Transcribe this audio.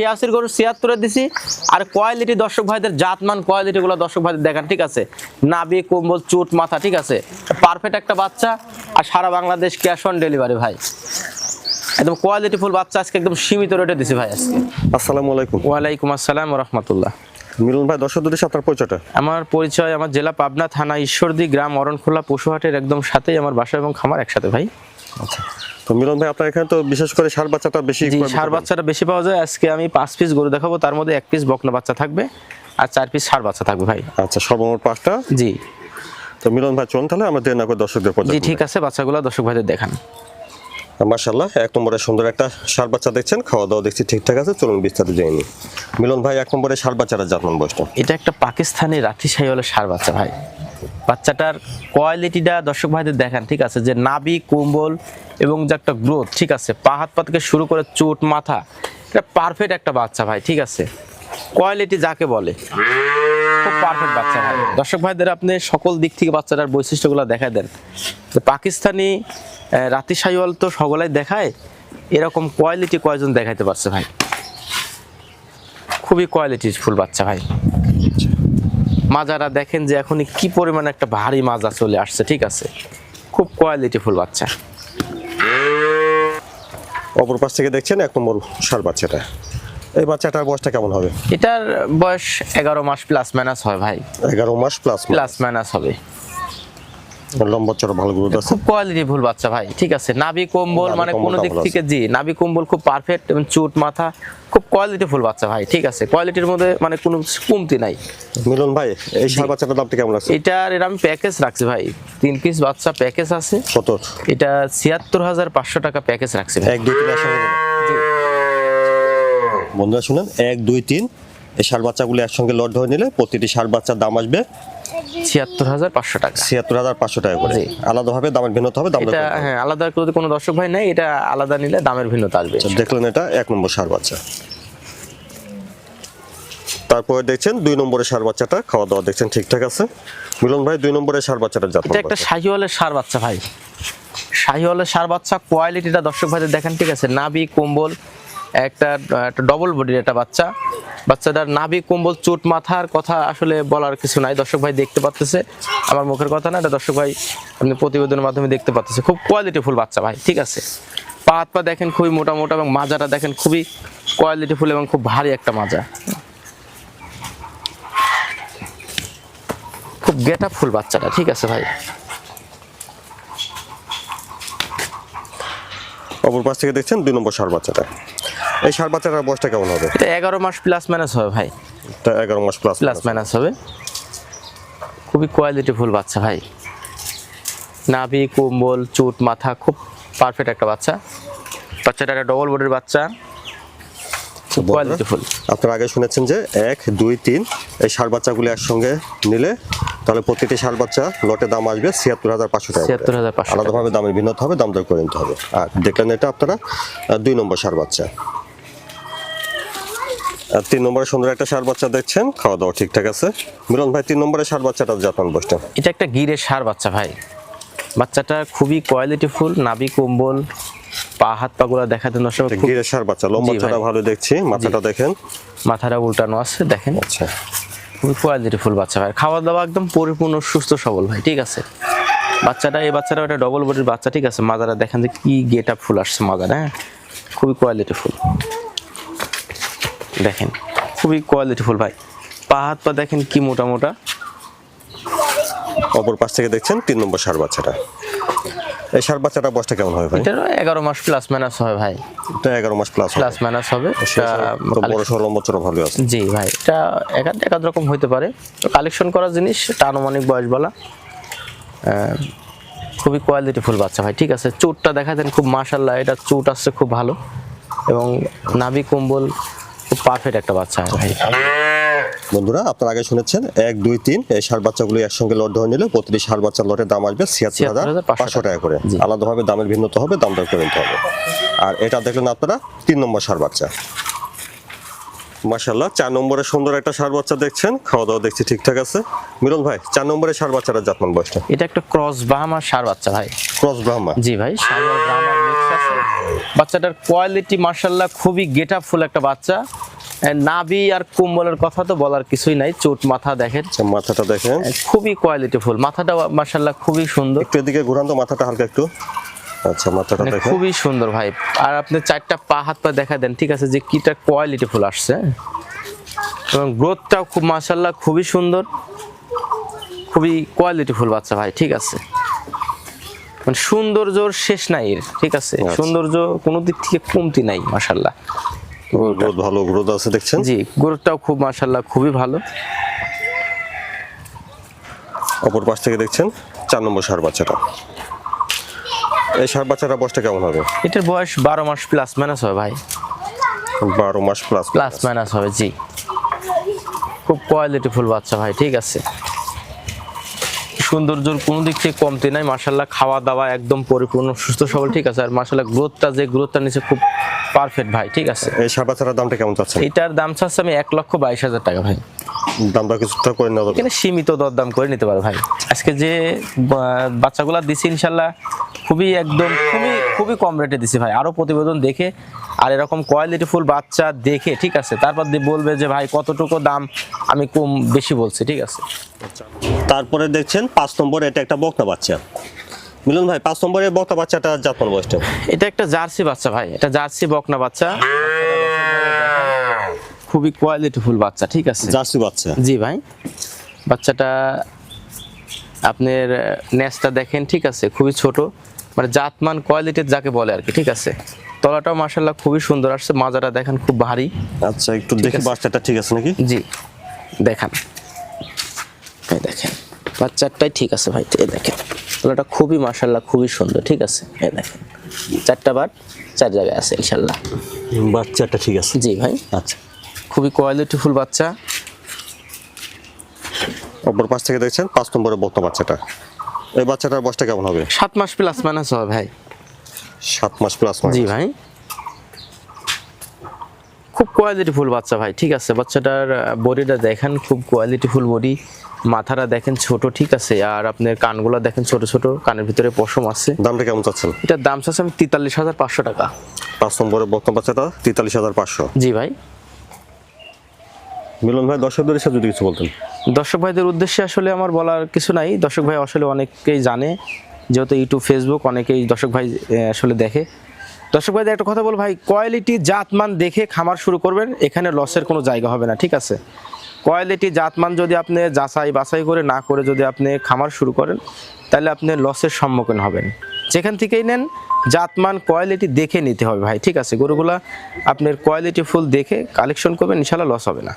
ছিয়াশির গরু ছিয়াত্তরে দিছি। আর কোয়ালিটি দর্শক ভাইদের জাতমান কোয়ালিটি গুলো দর্শক ভাইদের দেখান ঠিক আছে? নাবি কম্বল চুট মাথা ঠিক আছে? পারফেক্ট একটা বাচ্চা। আর সারা বাংলাদেশ ক্যাশ অন ডেলিভারি ভাই। একদম কোয়ালিটি ফুল বাচ্চা আজকে একদম সীমিত রেটে দিছি ভাই আজকে। আসসালামু আলাইকুম। ওয়ালাইকুম আসসালাম রহমতুল্লাহ। মিলন ভাই দর্শক দুটি আপনার পরিচয়টা? আমার পরিচয় আমার জেলা পাবনা থানা ঈশ্বরদী গ্রাম অরণখোলা পশুহাটের একদম সাথেই আমার বাসা এবং খামার একসাথে ভাই। আচ্ছা। তো মিলন ভাই আপনার এখানে তো বিশেষ করে সার বাচ্চাটা বেশি সার বাচ্চাটা বেশি পাওয়া যায়। আজকে আমি পাঁচ পিস গরু দেখাবো তার মধ্যে এক পিস বকনা বাচ্চা থাকবে আর চার পিস সার বাচ্চা থাকবে ভাই। আচ্ছা সর্বমোট পাঁচটা? জি। তো মিলন ভাই চলুন তাহলে আমরা দেড় না করে দর্শকদের জি ঠিক আছে বাচ্চাগুলো দর্শক ভাইদের দেখান। মার্শাল্লাহ এক নম্বরে সুন্দর একটা সার বাচ্চা দেখছেন খাওয়া দাওয়া দেখছি ঠিকঠাক আছে চলুন বিস্তারিত যায়নি মিলন ভাই এক নম্বরে সার বাচ্চাটা জাতমান বয়সটা এটা একটা পাকিস্তানি রাঠি সাইওয়ালের সার বাচ্চা ভাই। বাচ্চাটার কোয়ালিটিটা দর্শক ভাইদের দেখান, ঠিক আছে? যে নাবি কুম্বল এবং যে একটা গ্রোথ ঠিক আছে? পা হাত পা থেকে শুরু করে চোট, মাথা, এটা পারফেক্ট একটা বাচ্চা ভাই, ঠিক আছে? কোয়ালিটি যাকে বলে, খুব পারফেক্ট বাচ্চা ভাই। দর্শক ভাইদের আপনি সকল দিক থেকে বাচ্চাটার বৈশিষ্ট্যগুলো দেখা দেন। পাকিস্তানি রাতি সাইওয়াল তো সকলাই দেখায়, এরকম কোয়ালিটি কয়জন দেখাইতে পারছে ভাই? খুবই কোয়ালিটি ফুল বাচ্চা ভাই। মাজারা দেখেন যে এখন কি পরিমাণ একটা ভারী মাজা চলে আসছে ঠিক আছে? খুব কোয়ালিটিফুল বাচ্চা। অপর পাশ থেকে দেখছেন এক নম্বর সার বাচ্চাটা। এই বাচ্চাটার বয়সটা কেমন হবে? এটার বয়স এগারো মাস প্লাস মাইনাস হয় ভাই। এগারো মাস প্লাস প্লাস মাইনাস হবে। লম্বা চড়া ভালো গ্রোথ আছে। খুব কোয়ালিটি ফুল বাচ্চা ভাই ঠিক আছে? নাভি কম্বল মানে কোনো দিক থেকে জি নাভি কম্বল খুব পারফেক্ট এবং চুট মাথা খুব কোয়ালিটি ফুল বাচ্চা ভাই ঠিক আছে? কোয়ালিটির মধ্যে মানে কোনো কমতি নাই। মিলন ভাই এই সার বাচ্চাটার দামটা কেমন আছে? এটার এর আমি প্যাকেজ রাখছি ভাই তিন পিস বাচ্চা প্যাকেজ আছে। কত এটা ছিয়াত্তর হাজার পাঁচশো টাকা প্যাকেজ রাখছি এক দুই তিন বন্ধুরা শুনেন এক দুই তিন এই সার বাচ্চাগুলো একসঙ্গে লট ধরে নিলে প্রতিটি সার বাচ্চার দাম আসবে ছিয়াত্তর হাজার পাঁচশো টাকা। ছিয়াত্তর হাজার পাঁচশো টাকা করে। আলাদাভাবে দামের ভিন্নতা হবে দাম হ্যাঁ আলাদা করে কোনো দর্শক ভাই নাই এটা আলাদা নিলে দামের ভিন্নতা আসবে। দেখলেন এটা এক নম্বর বাচ্চা। তারপরে দেখছেন দুই নম্বরের সার বাচ্চাটা খাওয়া দাওয়া দেখছেন ঠিকঠাক আছে। মিলন ভাই দুই নম্বরের সার বাচ্চাটা জাত এটা একটা শাহিওয়ালের সার বাচ্চা ভাই। শাহিওয়ালের সার বাচ্চা কোয়ালিটিটা দর্শক ভাইদের দেখেন ঠিক আছে? নাভি কম্বল একটা একটা ডবল বডির একটা বাচ্চা। বাচ্চাটার নাভি, কম্বল, চোট, মাথার কথা আসলে বলার কিছু নাই। দর্শক ভাই দেখতে পাচ্ছে আমার মুখের কথা না, এটা দর্শক ভাই আপনি প্রতিবেদনের মাধ্যমে দেখতে পাচ্ছে খুব কোয়ালিটিফুল বাচ্চা ভাই, ঠিক আছে? পা হাত পা দেখেন খুবই মোটা মোটা এবং মাজাটা দেখেন খুবই কোয়ালিটিফুল এবং খুব ভারী একটা মাজা। খুব গেট ফুল বাচ্চাটা, ঠিক আছে ভাই? অপর পাশ থেকে দেখছেন দুই নম্বর সার বাচ্চাটা। এই সার বাচ্চাটার বয়সটা কেমন হবে? এটা এগারো মাস প্লাস মাইনাস হবে ভাই। এটা এগারো মাস প্লাস প্লাস মাইনাস হবে। খুবই কোয়ালিটি ফুল বাচ্চা ভাই। নাভি কম্বল চুট মাথা খুব পারফেক্ট একটা বাচ্চা। বাচ্চাটা একটা ডবল বডির বাচ্চা। খুব কোয়ালিটি ফুল। আপনারা আগে শুনেছেন যে এক দুই তিন এই সার বাচ্চাগুলি একসঙ্গে নিলে তাহলে প্রতিটি সার বাচ্চা লটের দাম আসবে ছিয়াত্তর হাজার পাঁচশো টাকা করে। 76,500 টাকা। আলাদাভাবে দামের ভিন্নতা হবে দাম দর করে নিতে হবে। আর দেখলেন এটা আপনারা দুই নম্বর সার বাচ্চা। তিন নম্বরে সুন্দর একটা সার বাচ্চা দেখছেন খাওয়া দাওয়া ঠিকঠাক আছে। মিলন ভাই তিন নম্বরের সার বাচ্চাটা জাপান বসটা এটা একটা গিরের সার বাচ্চা ভাই। বাচ্চাটা খুবই কোয়ালিটি ফুল নাভি কম্বল পা হাত পাগুলো দেখাতে দর্শক খুব গিরের সার বাচ্চা লম্বা জি ভালো দেখছি মাথাটা দেখেন। মাথাটা উল্টানো আছে দেখেন। আচ্ছা। খুবই কোয়ালিটি ফুল বাচ্চা ভাই। খাওয়া দাওয়া একদম পরিপূর্ণ সুস্থ সবল ভাই ঠিক আছে। বাচ্চাটা এই বাচ্চাটা একটা ডবল বডির বাচ্চা ঠিক আছে। মাজারা দেখেন যে কি গেট আপ ফুল আসছে মাজারা হ্যাঁ? খুবই কোয়ালিটি ফুল দেখেন খুবই কোয়ালিটিফুল ভাই। পা হাত পা দেখেন কি মোটা মোটা। অপর পাশ থেকে দেখছেন তিন নম্বর সার বাচ্চাটা। এই সার বাচ্চাটা বয়সটা কেমন হবে ভাই? এটারও এগারো মাস প্লাস মাইনাস হবে ভাই। এটা এগারো মাস প্লাস প্লাস মাইনাস হবে। এটা বড় লম্বা চড়া ভালো আছে। জি ভাই এটা একাধ একাধ রকম হতে পারে। তো কালেকশন করা জিনিস এটা আনুমানিক বয়স বলা। খুবই কোয়ালিটিফুল বাচ্চা ভাই ঠিক আছে? চুটটা দেখা দেন খুব মাশাল্লাহ এটা চুট আসছে খুব ভালো। এবং নাভি কম্বল খুব পারফেক্ট একটা বাচ্চা ভাই। বন্ধুরা আপনারা আগে শুনেছেন এক দুই তিন এই সার বাচ্চাগুলো একসঙ্গে লট ধরে নিলে প্রতিটি সার বাচ্চার লটের দাম আসবে ছিয়াত্তর হাজার পাঁচশো টাকা করে। আলাদাভাবে দামের ভিন্নতা হবে দাম দর করে নিতে হবে। আর এটা দেখলেন আপনারা তিন নম্বর সার বাচ্চা। মাশাল্লাহ চার নম্বরে সুন্দর একটা সার বাচ্চা দেখছেন খাওয়া দাওয়া দেখছি ঠিকঠাক আছে। মিলন ভাই চার নম্বরে সার বাচ্চাটা জাতমান বয়সটা? এটা একটা ক্রস বাহামার সার বাচ্চা ভাই। ক্রস ব্রাহ্মা জি ভাই সার ব্রাহ্মার আছে বাচ্চাটার কোয়ালিটি মার্শাল্লাহ খুবই গেট ফুল একটা বাচ্চা। নাবি আর কুম্বলের কথা তো বলার কিছুই নাই চোট মাথা দেখেন। আচ্ছা, মাথাটা দেখেন। খুবই কোয়ালিটি ফুল মাথাটা মার্শাল্লাহ খুবই সুন্দর। একটু এদিকে ঘুরান তো মাথাটা হালকা একটু। আচ্ছা মাথাটা মানে দেখেন। খুবই সুন্দর ভাই। আর আপনি চারটা পা হাত পা দেখা দেন ঠিক আছে যে কিটা কোয়ালিটি ফুল আসছে? এবং গ্রোথটাও খুব মাসাল্লাহ খুবই সুন্দর। খুবই কোয়ালিটি ফুল বাচ্চা ভাই ঠিক আছে। মানে সৌন্দর্যর শেষ নাই এর ঠিক আছে? আচ্ছা। সৌন্দর্য কোনো দিক থেকে কমতি নাই মাসাল্লাহ গ্রোথ ভালো গ্রোথ আছে দেখছেন? জি গ্রোথটাও খুব মাসাল্লাহ খুবই ভালো। অপর পাশ থেকে দেখছেন চার নম্বর সার বাচ্চাটা। এই সার বাচ্চাটা বয়সটা কেমন হবে? এটার বয়স বারো মাস প্লাস মাইনাস হবে ভাই। বারো মাস প্লাস প্লাস মাইনাস হবে জি। খুব কোয়ালিটি ফুল বাচ্চা ভাই ঠিক আছে। সৌন্দর্যর কোনো দিক থেকে কমতি নাই। মার্শাল্লাহ খাওয়া দাওয়া একদম পরিপূর্ণ সুস্থ সবল ঠিক আছে। আর মার্শাল্লাহ গ্রোথটা যে গ্রোথটা নিচে খুব পারফেক্ট ভাই ঠিক আছে। এই সার বাচ্চাটার দামটা কেমন চাচ্ছেন? এটার দাম চাচ্ছে আমি এক লক্ষ বাইশ হাজার টাকা ভাই। দামটা কিছুটা করে নেওয়া এখানে সীমিত দরদাম করে নিতে পারো ভাই। আজকে যে বাচ্চাগুলা দিছি ইনশাল্লাহ খুবই একদম খুবই খুবই কম রেটে দিছি ভাই। আরও প্রতিবেদন দেখে আর এরকম কোয়ালিটি ফুল বাচ্চা দেখে ঠিক আছে? তারপর দিয়ে বলবে যে ভাই কতটুকু দাম? আমি কম বেশি বলছি ঠিক আছে? তারপরে দেখছেন পাঁচ নম্বরে এটা একটা বক্তা বাচ্চা। মিলন ভাই পাঁচ নম্বরের বক্তা বাচ্চাটা জাতমান বয়সটা এটা একটা জার্সি বাচ্চা ভাই। এটা জার্সি বকনা বাচ্চা। খুবই কোয়ালিটি ফুল বাচ্চা ঠিক আছে? জার্সি বাচ্চা? জি ভাই। বাচ্চাটা আপনার নেসটা দেখেন ঠিক আছে? খুবই ছোট। মানে জাতমান কোয়ালিটির যাকে বলে আর কি ঠিক আছে? তলাটাও মাসাল্লাহ খুবই সুন্দর আসছে মাজাটা দেখেন খুব ভারী। আচ্ছা একটু দেখি বাচ্চাটা ঠিক আছে নাকি? জি দেখান। এই দেখেন বাচ্চাটাই ঠিক আছে ভাই এই দেখেন। তলাটা খুবই মাসাল্লাহ খুবই সুন্দর ঠিক আছে? এই দেখেন চারটা বার চার জায়গায় আছে ইনশাল্লাহ বাচ্চাটা ঠিক আছে? জি ভাই। আচ্ছা। খুবই কোয়ালিটিফুল বাচ্চা। অপর পাশ থেকে দেখছেন পাঁচ নম্বরের বক্তা বাচ্চাটা। এই বাচ্চাটার বয়সটা কেমন হবে? সাত মাস প্লাস মাইনাস হবে ভাই। সাত মাস প্লাস জি ভাই। খুব কোয়ালিটিফুল বাচ্চা ভাই ঠিক আছে? বাচ্চাটার বডিটা দেখেন খুব কোয়ালিটিফুল বডি। মাথাটা দেখেন ছোট ঠিক আছে? আর আপনার কানগুলো দেখেন ছোট ছোট কানের ভিতরে পশম আছে। দামটা কেমন চাচ্ছেন? এটার দাম চাচ্ছে আমি তেতাল্লিশ হাজার পাঁচশো টাকা। পাঁচ নম্বরের বক্তা বাচ্চাটা তেতাল্লিশ হাজার পাঁচশো। জি ভাই। মিলন ভাই দর্শকদের সাথে যদি কিছু বলতেন। দর্শক ভাইদের উদ্দেশ্যে আসলে আমার বলার কিছু নাই। দর্শক ভাই আসলে অনেকেই জানে। যেহেতু ইউটিউব ফেসবুক অনেকেই দর্শক ভাই আসলে দেখে। দর্শক ভাইদের একটা কথা বল ভাই কোয়ালিটি জাতমান দেখে খামার শুরু করবেন, এখানে লসের কোনো জায়গা হবে না, ঠিক আছে? কোয়ালিটি জাতমান যদি আপনি যাচাই বাছাই করে না করে যদি আপনি খামার শুরু করেন, তাহলে আপনি লসের সম্মুখীন হবেন। যেখান থেকেই নেন, জাতমান কোয়ালিটি দেখে নিতে হবে ভাই, ঠিক আছে? গরুগুলা আপনার কোয়ালিটি ফুল দেখে কালেকশন করবেন ইনশাল্লাহ লস হবে না।